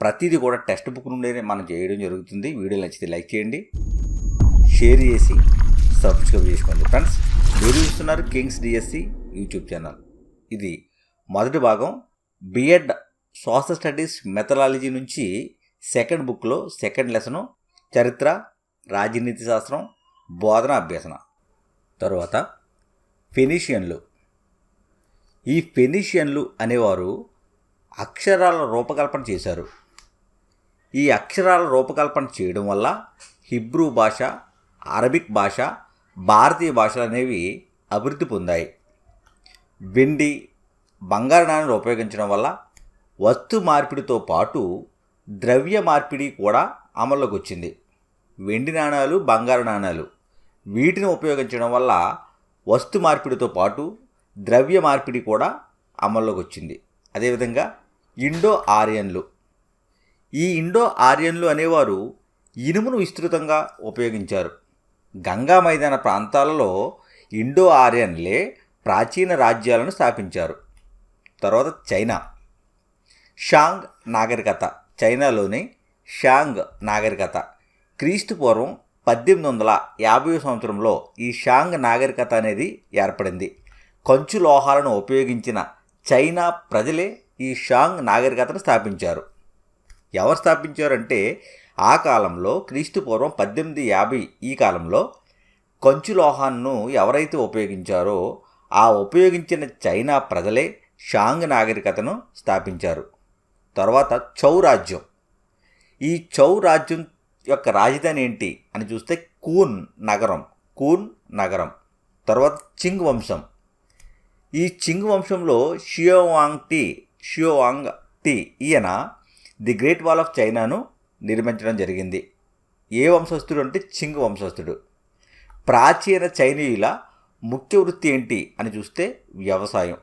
ప్రతిదీ కూడా text book నుండే మనం చేయడం జరుగుతుంది. వీడియో నచ్చితే లైక్ చేయండి. షేర్ చేసి సబ్స్క్రైబ్ చేసుకోండి. ఫ్రెండ్స్ మీరు చూస్తున్నారు కింగ్స్ డిఎస్సి యూట్యూబ్ ఛానల్. ఇది మొదటి భాగం. బిఎడ్ శ్వాస స్టడీస్ మెథడాలజీ నుంచి సెకండ్ బుక్లో సెకండ్ లెసను చరిత్ర రాజనీతి శాస్త్రం బోధన అభ్యసన. తరువాత ఫెనీషియన్లు. ఈ ఫెనీషియన్లు అనేవారు అక్షరాల రూపకల్పన చేశారు. ఈ అక్షరాల రూపకల్పన చేయడం వల్ల హిబ్రూ భాష అరబిక్ భాష భారతీయ భాషలు అనేవి అభివృద్ధి పొందాయి. వెండి బంగారు నాణ్యాలు ఉపయోగించడం వల్ల వస్తు మార్పిడితో పాటు ద్రవ్య మార్పిడి కూడా అమల్లోకి వచ్చింది. వెండి నాణాలు బంగారు నాణాలు వీటిని ఉపయోగించడం వల్ల వస్తు మార్పిడితో పాటు ద్రవ్య మార్పిడి కూడా అమల్లోకి వచ్చింది. అదేవిధంగా ఇండో ఆర్యన్లు ఈ ఇండో ఆర్యన్లు అనేవారు ఇనుమును విస్తృతంగా ఉపయోగించారు. గంగా మైదాన ప్రాంతాలలో ఇండో ఆర్యన్లే ప్రాచీన రాజ్యాలను స్థాపించారు. తర్వాత చైనా. షాంగ్ నాగరికత. చైనాలోని షాంగ్ నాగరికత. క్రీస్తు పూర్వం పద్దెనిమిది వందల యాభై సంవత్సరంలో ఈ షాంగ్ నాగరికత అనేది ఏర్పడింది. కంచు లోహాలను ఉపయోగించిన చైనా ప్రజలే ఈ షాంగ్ నాగరికతను స్థాపించారు. ఎవరు స్థాపించారంటే ఆ కాలంలో క్రీస్తుపూర్వం పద్దెనిమిది యాభై ఈ కాలంలో కంచు లోహాన్ని ఎవరైతే ఉపయోగించారో ఆ ఉపయోగించిన చైనా ప్రజలే షాంగ్ నాగరికతను స్థాపించారు. తర్వాత చౌ రాజ్యం. ఈ చౌ రాజ్యం యొక్క రాజధాని ఏంటి అని చూస్తే కూన్ నగరం కూన్ నగరం. తర్వాత చింగ్ వంశం. ఈ చింగ్ వంశంలో షియోవాంగ్ టీ షియోవాంగ్ టీ ఈయన ది గ్రేట్ వాల్ ఆఫ్ చైనాను నిర్మించడం జరిగింది. ఏ వంశస్థుడు అంటే చింగ్ వంశస్థుడు. ప్రాచీన చైనీయుల ముఖ్య వృత్తి ఏంటి అని చూస్తే వ్యవసాయం.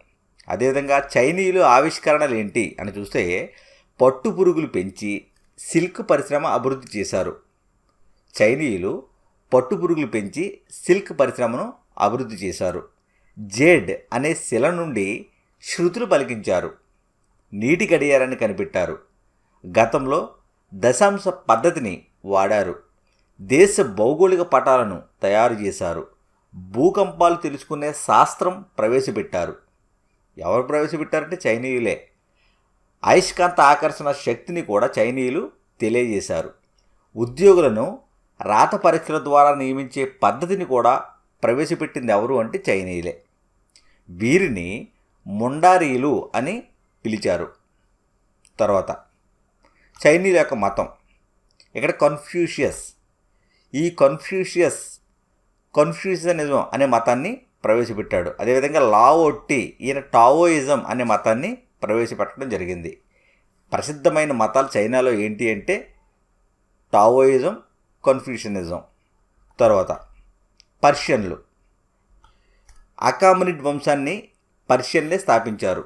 అదేవిధంగా చైనీయులు ఆవిష్కరణలు ఏంటి అని చూస్తే పట్టు పురుగులు పెంచి సిల్క్ పరిశ్రమ అభివృద్ధి చేశారు. చైనీయులు పట్టు పురుగులు పెంచి సిల్క్ పరిశ్రమను అభివృద్ధి చేశారు. జేడ్ అనే శిల నుండి శృతులు పలికించారు. నీటి గడియారాన్ని కనిపెట్టారు. గతంలో దశాంశ పద్ధతిని వాడారు. దేశ భౌగోళిక పటాలను తయారు చేశారు. భూకంపాలు తెలుసుకునే శాస్త్రం ప్రవేశపెట్టారు. ఎవరు ప్రవేశపెట్టారంటే చైనీయులే. అయస్కాంత ఆకర్షణ శక్తిని కూడా చైనీయులు తెలియజేశారు. ఉద్యోగులను రాత పరీక్షల ద్వారా నియమించే పద్ధతిని కూడా ప్రవేశపెట్టింది ఎవరు అంటే చైనీయులే. వీరిని ముండారీలు అని పిలిచారు. తర్వాత చైనీయుల యొక్క మతం. ఇక్కడ కన్ఫ్యూషియస్ ఈ కన్ఫ్యూషియస్ కన్ఫ్యూషనిజం అనే మతాన్ని ప్రవేశపెట్టాడు. అదేవిధంగా లావోట్టి ఈయన టావోయిజం అనే మతాన్ని ప్రవేశపెట్టడం జరిగింది. ప్రసిద్ధమైన మతాలు చైనాలో ఏంటి అంటే టావోయిజం కన్ఫ్యూషనిజం తర్వాత పర్షియన్లు అకామనిడ్ వంశాన్ని పర్షియన్లే స్థాపించారు.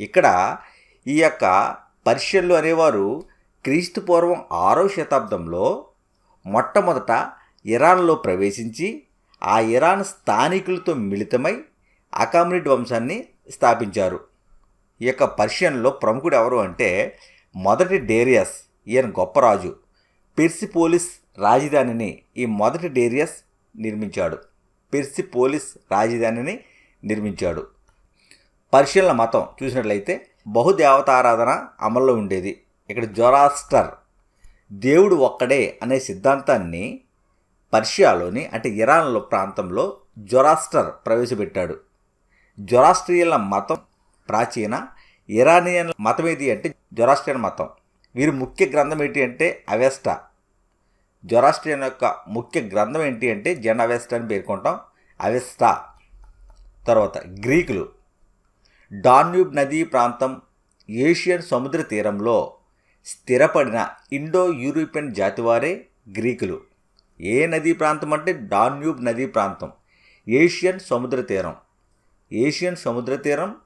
ఇక్కడ ఈ యొక్క పర్షియన్లు అనేవారు క్రీస్తు పూర్వం ఆరో శతాబ్దంలో మొట్టమొదట ఇరాన్లో ప్రవేశించి ఆ ఇరాన్ స్థానికులతో మిళితమై అకామినిడ్ వంశాన్ని స్థాపించారు. ఈ యొక్క పర్షియన్లో ప్రముఖుడు ఎవరు అంటే మొదటి డేరియస్ ఈయన గొప్ప రాజు పెర్సిపోలిస్ రాజధానిని ఈ మొదటి డేరియస్ నిర్మించాడు. పెర్సిపోలిస్ రాజధానిని నిర్మించాడు. పర్షియన్ల మతం చూసినట్లయితే బహుదేవతారాధన అమల్లో ఉండేది. ఇక్కడ జొరాస్టర్ దేవుడు ఒక్కడే అనే సిద్ధాంతాన్ని పర్షియాలోని అంటే ఇరాన్లో ప్రాంతంలో జొరాస్టర్ ప్రవేశపెట్టాడు. జొరాస్ట్రియన్ల మతం ప్రాచీన ఇరానియన్ మతం ఏది అంటే జొరాస్ట్రియన్ మతం. వీరి ముఖ్య గ్రంథం ఏంటి అంటే అవెస్టా. జొరాస్ట్రియన్ యొక్క ముఖ్య గ్రంథం ఏంటి అంటే జెన్ అవెస్టా అని పేర్కొంటాం. అవెస్టా. తర్వాత గ్రీకులు. డాన్యూబ్ నదీ ప్రాంతం ఏషియన్ సముద్ర తీరంలో స్థిరపడిన ఇండో యూరోపియన్ జాతివారే గ్రీకులు. ఏ నదీ ప్రాంతం అంటే డాన్యూబ్ నదీ ప్రాంతం? ఏషియన్ సముద్ర తీరం. ఏషియన్ సముద్ర తీరం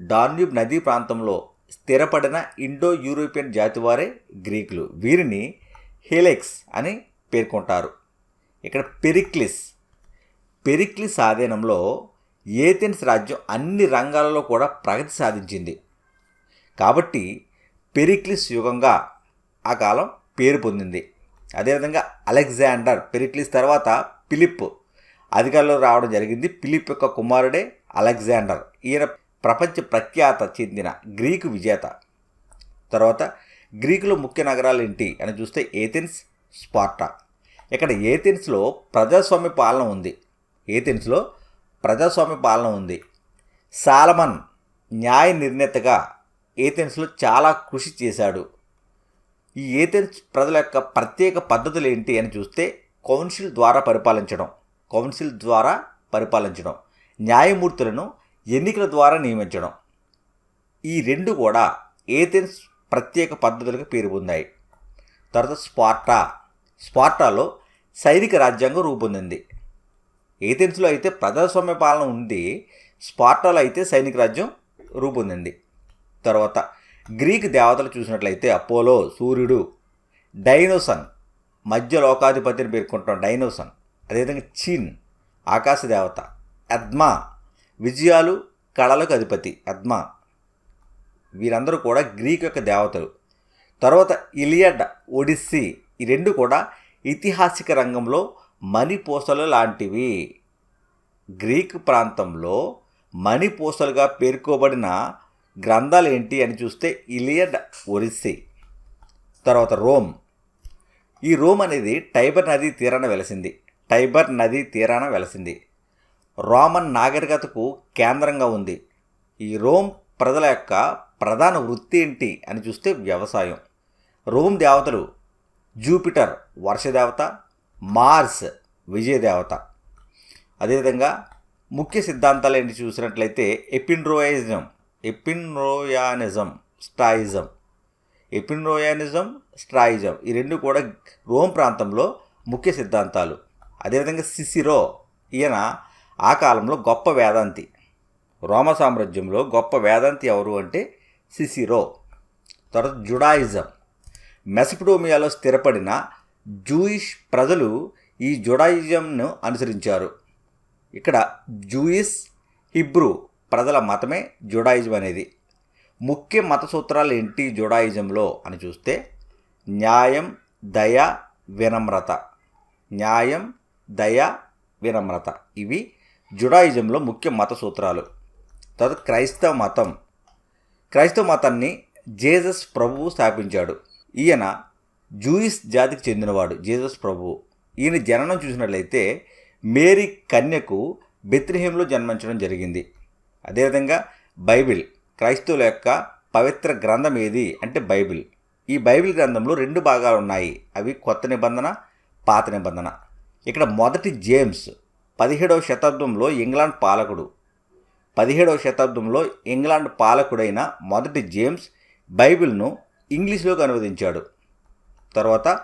డాన్యూబ్ నదీ ప్రాంతంలో స్థిరపడిన ఇండో యూరోపియన్ జాతివారే గ్రీకులు. వీరిని హెలెక్స్ అని పేర్కొంటారు. ఇక్కడ పెరిక్లిస్. పెరిక్లిస్ ఆధీనంలో ఏథెన్స్ రాజ్యం అన్ని రంగాలలో కూడా ప్రగతి సాధించింది. కాబట్టి పెరిక్లిస్ యుగంగా ఆ కాలం పేరు పొందింది. అదేవిధంగా అలెగ్జాండర్ పెరిక్లిస్ తర్వాత ఫిలిప్ అధికారంలో రావడం జరిగింది. ఫిలిప్ యొక్క కుమారుడే అలెగ్జాండర్. ఈయన ప్రపంచ ప్రఖ్యాత చెందిన గ్రీకు విజేత. తర్వాత గ్రీకులో ముఖ్య నగరాలు ఏంటి అని చూస్తే ఏథెన్స్ స్పార్టా. ఇక్కడ ఏథెన్స్లో ప్రజాస్వామ్య పాలన ఉంది. ఏథెన్స్లో ప్రజాస్వామ్య పాలన ఉంది. సాలమన్ న్యాయ నిర్ణేతగా ఏథెన్స్లో చాలా కృషి చేశాడు. ఈ ఏథెన్స్ ప్రజల యొక్క ప్రత్యేక పద్ధతులు ఏంటి అని చూస్తే కౌన్సిల్ ద్వారా పరిపాలించడం కౌన్సిల్ ద్వారా పరిపాలించడం న్యాయమూర్తులను ఎన్నికల ద్వారా నియమించడం. ఈ రెండు కూడా ఏథెన్స్ ప్రత్యేక పద్ధతులకు పేరు పొందాయి. తర్వాత స్పార్టా స్పార్టాలో సైనిక రాజ్యాంగం రూపొందింది. ఏథెన్స్లో అయితే ప్రజాస్వామ్య పాలన ఉంది స్పార్టాలో అయితే సైనిక రాజ్యం రూపొందింది. తర్వాత గ్రీక్ దేవతలు చూసినట్లయితే అపోలో సూర్యుడు డైనోసన్ మధ్య లోకాధిపతిని పేర్కొంటాం డైనోసన్ అదేవిధంగా చీన్ ఆకాశ దేవత అద్మా విజయాలు కళలకు అధిపతి అద్మా. వీరందరూ కూడా గ్రీక్ యొక్క దేవతలు. తర్వాత ఇలియడ్ ఒడిస్సీ ఈ రెండు కూడా ఐతిహాసిక రంగంలో మణిపూసలు లాంటివి. గ్రీక్ ప్రాంతంలో మణిపూసలుగా పేర్కోబడిన గ్రంథాలు ఏంటి అని చూస్తే ఇలియడ్ ఒరిస్సీ తర్వాత రోమ్. ఈ రోమ్ అనేది టైబర్ నదీ తీరాన వెలసింది. టైబర్ నదీ తీరాన వెలసింది. రోమన్ నాగరికతకు కేంద్రంగా ఉంది. ఈ రోమ్ ప్రజల యొక్క ప్రధాన వృత్తి ఏంటి అని చూస్తే వ్యవసాయం. రోమ్ దేవతలు జూపిటర్ వర్షదేవత మార్స్ విజయదేవత. అదేవిధంగా ముఖ్య సిద్ధాంతాలు ఏంటి చూసినట్లయితే ఎపిన్రోయిజం ఎపిన్రోయానిజం స్టాయిజం ఎపిన్రోయానిజం స్ట్రాయిజం ఈ రెండు కూడా రోమ్ ప్రాంతంలో ముఖ్య సిద్ధాంతాలు. అదేవిధంగా సిసిరో ఈయన ఆ కాలంలో గొప్ప వేదాంతి. రోమ సామ్రాజ్యంలో గొప్ప వేదాంతి ఎవరు అంటే సిసిరో. తర్వాత జుడాయిజం. మెసపడోమియాలో స్థిరపడిన జూయిష్ ప్రజలు ఈ జుడాయిజంను అనుసరించారు. ఇక్కడ జూయిస్ హిబ్రూ ప్రజల మతమే జుడాయిజం అనేది. ముఖ్య మత సూత్రాలు ఏంటి జుడాయిజంలో అని చూస్తే న్యాయం దయ వినమ్రత. న్యాయం దయ వినమ్రత. ఇవి జుడాయిజంలో ముఖ్య మత సూత్రాలు. తర్వాత క్రైస్తవ మతం. క్రైస్తవ మతాన్ని జేజస్ ప్రభువు స్థాపించాడు. ఈయన జూయిస్ జాతికి చెందినవాడు జీసస్ ప్రభు. ఈయన జననం చూసినట్లయితే మేరీ కన్యకు బెత్రిహేంలో జన్మించడం జరిగింది. అదేవిధంగా బైబిల్ క్రైస్తవుల యొక్క పవిత్ర గ్రంథం ఏది అంటే బైబిల్. ఈ బైబిల్ గ్రంథంలో రెండు భాగాలు ఉన్నాయి. అవి కొత్త నిబంధన పాత నిబంధన. ఇక్కడ మొదటి జేమ్స్ పదిహేడవ శతాబ్దంలో ఇంగ్లాండ్ పాలకుడు. పదిహేడవ శతాబ్దంలో ఇంగ్లాండ్ పాలకుడైన మొదటి జేమ్స్ బైబిల్ను ఇంగ్లీష్లోకి అనువదించాడు. తర్వాత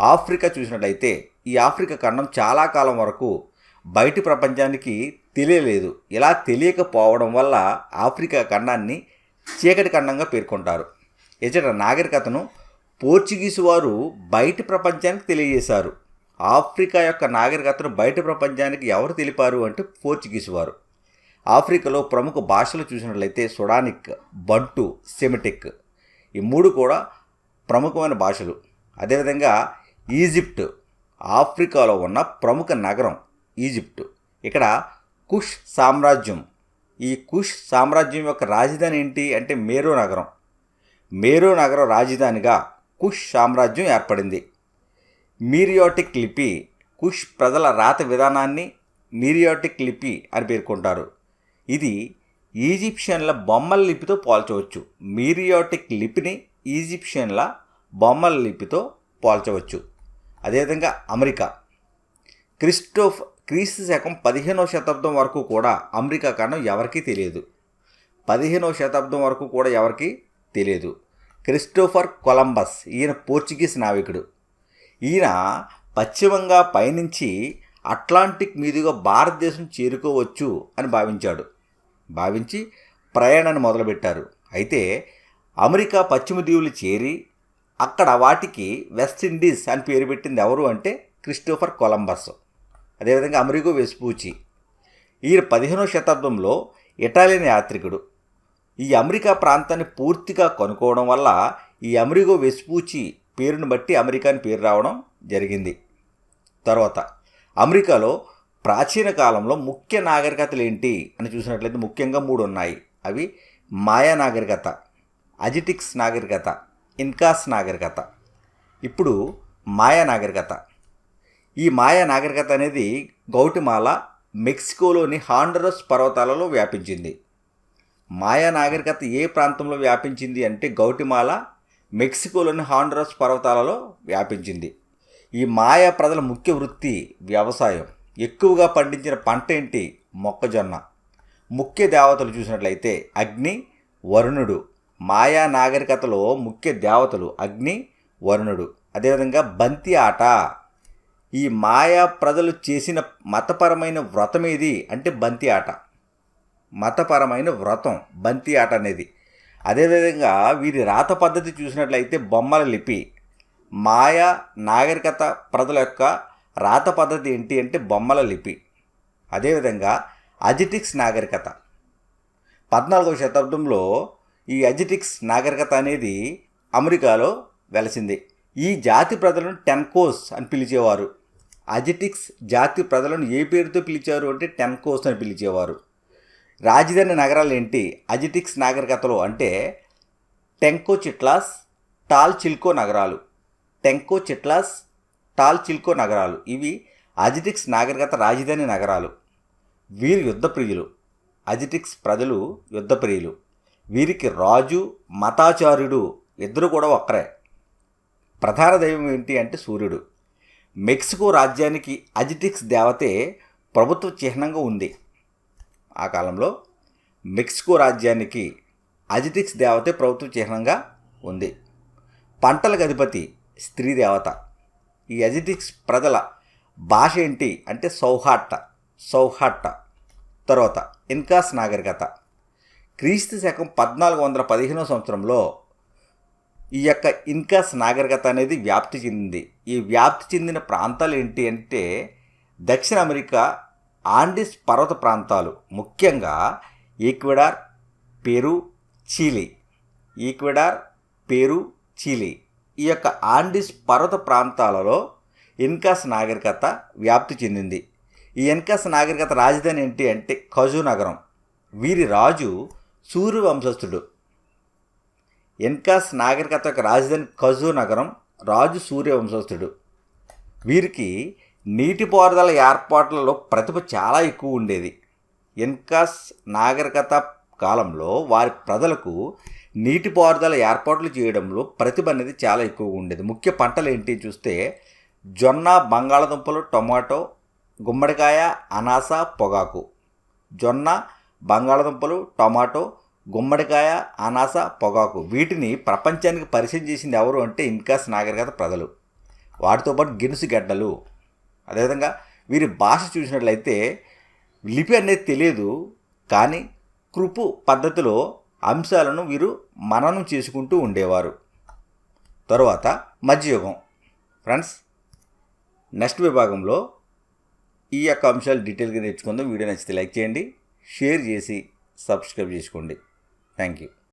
ఆఫ్రికా చూసినట్లయితే ఈ ఆఫ్రికా ఖండం చాలా కాలం వరకు బయటి ప్రపంచానికి తెలియలేదు. ఇలా తెలియకపోవడం వల్ల ఆఫ్రికా ఖండాన్ని చీకటి ఖండంగా పేర్కొంటారు. ఇచ్చట నాగరికతను పోర్చుగీసు వారు బయటి ప్రపంచానికి తెలియజేశారు. ఆఫ్రికా యొక్క నాగరికతను బయట ప్రపంచానికి ఎవరు తెలిపారు అంటే పోర్చుగీసు వారు. ఆఫ్రికాలో ప్రముఖ భాషలు చూసినట్లయితే సుడానిక్ బంటు సెమిటిక్ ఈ మూడు కూడా ప్రముఖమైన భాషలు. అదేవిధంగా ఈజిప్ట్ ఆఫ్రికాలో ఉన్న ప్రముఖ నగరం ఈజిప్ట్. ఇక్కడ కుష్ సామ్రాజ్యం. ఈ కుష్ సామ్రాజ్యం యొక్క రాజధాని ఏంటి అంటే మేరో నగరం. మేరో నగరం రాజధానిగా కుష్ సామ్రాజ్యం ఏర్పడింది. మీరియోటిక్ లిపి కుష్ ప్రజల రాత విధానాన్ని మీరియోటిక్ లిపి అని పేర్కొంటారు. ఇది ఈజిప్షియన్ల బొమ్మల లిపితో పోల్చవచ్చు. మీరియోటిక్ లిపిని ఈజిప్షియన్ల బొమ్మల లిపితో పోల్చవచ్చు. అదేవిధంగా అమెరికా. క్రిస్టోఫ్ క్రీస్తు శకం పదిహేనవ శతాబ్దం వరకు కూడా అమెరికా కారణం ఎవరికీ తెలియదు. పదిహేనవ శతాబ్దం వరకు కూడా ఎవరికీ తెలియదు. క్రిస్టోఫర్ కొలంబస్ ఈయన పోర్చుగీస్ నావికుడు. ఈయన పశ్చిమంగా పయనించి అట్లాంటిక్ మీదుగా భారతదేశం చేరుకోవచ్చు అని భావించాడు. భావించి ప్రయాణాన్ని మొదలుపెట్టారు. అయితే అమెరికా పశ్చిమ దీవులు చేరి అక్కడ వాటికి వెస్ట్ ఇండీస్ అని పేరు పెట్టింది ఎవరు అంటే క్రిస్టోఫర్ కొలంబస్. అదేవిధంగా అమెరికో వెస్పూచి. ఈయన పదిహేనవ శతాబ్దంలో ఇటాలియన్ యాత్రికుడు. ఈ అమెరికా ప్రాంతాన్ని పూర్తిగా కనుక్కోవడం వల్ల ఈ అమెరికో వెస్పూచి పేరును బట్టి అమెరికా అని పేరు రావడం జరిగింది. తర్వాత అమెరికాలో ప్రాచీన కాలంలో ముఖ్య నాగరికతలు ఏంటి అని చూసినట్లయితే ముఖ్యంగా మూడు ఉన్నాయి. అవి మాయా నాగరికత అజిటిక్స్ నాగరికత ఇన్కాస్ నాగరికత. ఇప్పుడు మాయా నాగరికత. ఈ మాయా నాగరికత అనేది గౌటిమాల మెక్సికోలోని హాండరస్ పర్వతాలలో వ్యాపించింది. మాయా నాగరికత ఏ ప్రాంతంలో వ్యాపించింది అంటే గౌటిమాల మెక్సికోలోని హాండరస్ పర్వతాలలో వ్యాపించింది. ఈ మాయా ప్రజల ముఖ్య వృత్తి వ్యవసాయం. ఎక్కువగా పండించిన పంట ఏంటి? మొక్కజొన్న. ముఖ్య దేవతలు చూసినట్లయితే అగ్ని వరుణుడు మాయా నాగరికతలో ముఖ్య దేవతలు అగ్ని వరుణుడు. అదేవిధంగా బంతి ఆట. ఈ మాయా ప్రజలు చేసిన మతపరమైన వ్రతం ఏది అంటే బంతి ఆట. మతపరమైన వ్రతం బంతి ఆట అనేది. అదేవిధంగా వీరి రాత పద్ధతి చూసినట్లయితే బొమ్మల లిపి. మాయా నాగరికత ప్రజల యొక్క రాత పద్ధతి ఏంటి అంటే బొమ్మల లిపి. అదేవిధంగా అజిటిక్స్ నాగరికత. పద్నాలుగవ శతాబ్దంలో ఈ అజిటిక్స్ నాగరికత అనేది అమెరికాలో వెలసింది. ఈ జాతి ప్రజలను టెన్కోస్ అని పిలిచేవారు. అజిటిక్స్ జాతి ప్రజలను ఏ పేరుతో పిలిచారు అంటే టెన్కోస్ అని పిలిచేవారు. రాజధాని నగరాలు ఏంటి? అజిటిక్స్ నాగరికతలో అంటే టెంకో చిట్లాస్ టాల్ చిల్కో నగరాలు. టెంకో చిట్లాస్ టాల్ చిల్కో నగరాలు. ఇవి అజిటిక్స్ నాగరికత రాజధాని నగరాలు. వీరు యుద్ధప్రియులు. అజిటిక్స్ ప్రజలు యుద్ధప్రియులు. వీరికి రాజు మతాచార్యుడు ఇద్దరు కూడా ఒక్కరే. ప్రధాన దైవం ఏంటి అంటే సూర్యుడు. మెక్సికో రాజ్యానికి అజిటిక్స్ దేవతే ప్రభుత్వ చిహ్నంగా ఉంది. ఆ కాలంలో మెక్సికో రాజ్యానికి అజిటిక్స్ దేవతే ప్రభుత్వ చిహ్నంగా ఉంది. పంటలకు అధిపతి స్త్రీ దేవత. ఈ అజిటిక్స్ ప్రజల భాష ఏంటి అంటే సౌహాట్ట సౌహాట్ట తర్వాత ఇన్కాస్ నాగరికత. క్రీస్తు శకం పద్నాలుగు వందల పదిహేనో సంవత్సరంలో ఈ యొక్క ఇన్కాస్ నాగరికత అనేది వ్యాప్తి చెందింది. ఈ వ్యాప్తి చెందిన ప్రాంతాలు ఏంటి అంటే దక్షిణ అమెరికా ఆండిస్ పర్వత ప్రాంతాలు. ముఖ్యంగా Ecuador Peru Chile. Ecuador Peru Chile. ఈ యొక్క ఆండిస్ పర్వత ప్రాంతాలలో ఇన్కాస్ నాగరికత వ్యాప్తి చెందింది. ఈ ఇన్కాస్ నాగరికత రాజధాని ఏంటి అంటే ఖజు నగరం. వీరి రాజు సూర్య వంశస్థుడు. ఎన్కాస్ నాగరికత యొక్క రాజధాని ఖజు నగరం రాజు సూర్య వంశస్థుడు. వీరికి నీటిపారుదల ఏర్పాట్లలో ప్రతిభ చాలా ఎక్కువ ఉండేది. ఎన్కాస్ నాగరికత కాలంలో వారి ప్రజలకు నీటిపారుదల ఏర్పాట్లు చేయడంలో ప్రతిభ అనేది చాలా ఎక్కువగా ఉండేది. ముఖ్య పంటలు ఏంటి చూస్తే జొన్న బంగాళదుంపలు టొమాటో గుమ్మడికాయ అనాస పొగాకు. జొన్న బంగాళదుంపలు టొమాటో గుమ్మడికాయ అనాస పొగాకు. వీటిని ప్రపంచానికి పరిచయం చేసింది ఎవరు అంటే ఇన్కాస్ నాగరికత ప్రజలు. వాటితో పాటు గినుసు గడ్డలు. అదేవిధంగా వీరి భాష చూసినట్లయితే లిపి అనేది తెలియదు కానీ కృపు పద్ధతిలో అంశాలను వీరు మననం చేసుకుంటూ ఉండేవారు. తరువాత మధ్యయుగం. ఫ్రెండ్స్ నెక్స్ట్ విభాగంలో ఈ యొక్క అంశాలు డీటెయిల్గా నేర్చుకుందాం. వీడియో నచ్చితే లైక్ చేయండి. షేర్ చేసి సబ్స్క్రైబ్ చేసుకోండి. Thank you.